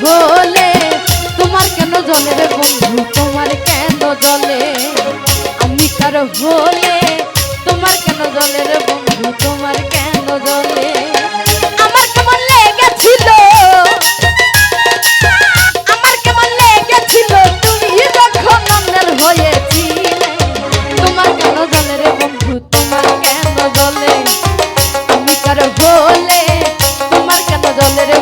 হলে? তোমার কেন জলে রে বন্ধু? তোমার কেন জলে? আমি কার হলে? তোমার কেন জলে রে বন্ধু? তোমার কেন জলে? আমার কেমন লেগেছিল? আমার কেমন লেগেছিল? তুমি যখন অন্যের হয়েছিলে, তোমার কেন জলে রে বন্ধু? তোমার কেন জলে? আমি কার হলে? তোমার কেন জলে রে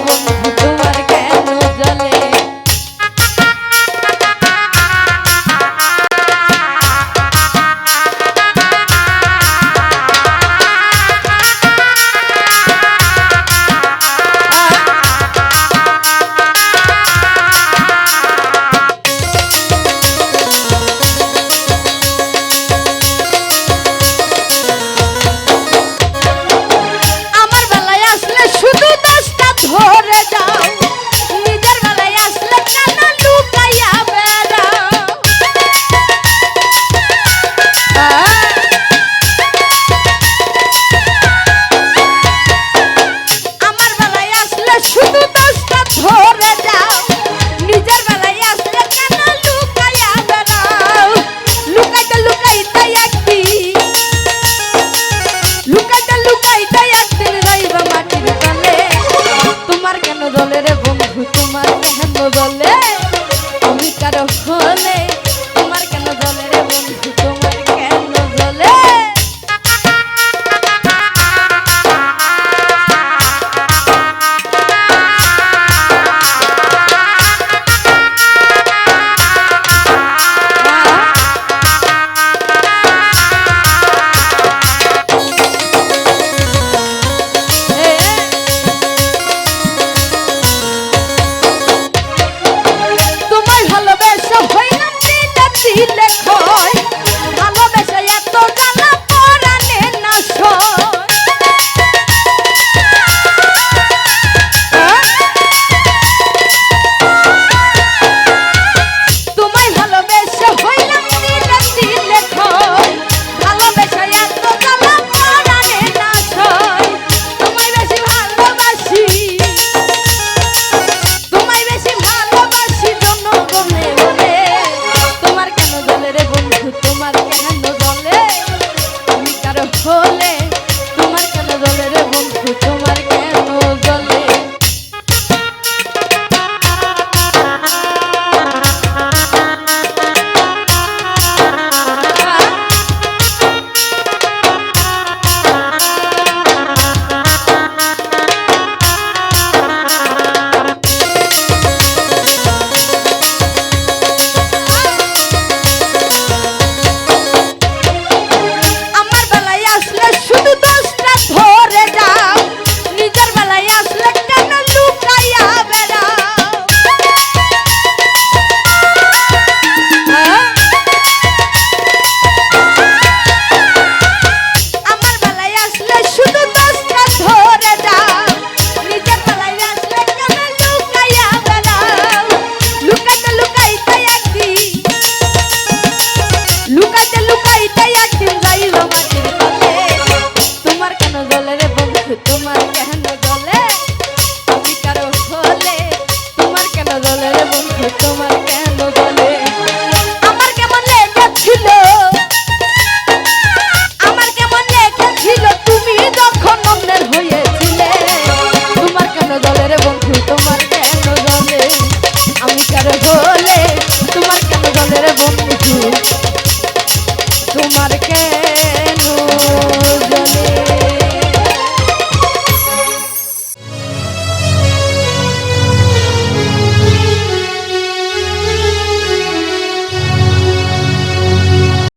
চলে রে বন্ধু তোমার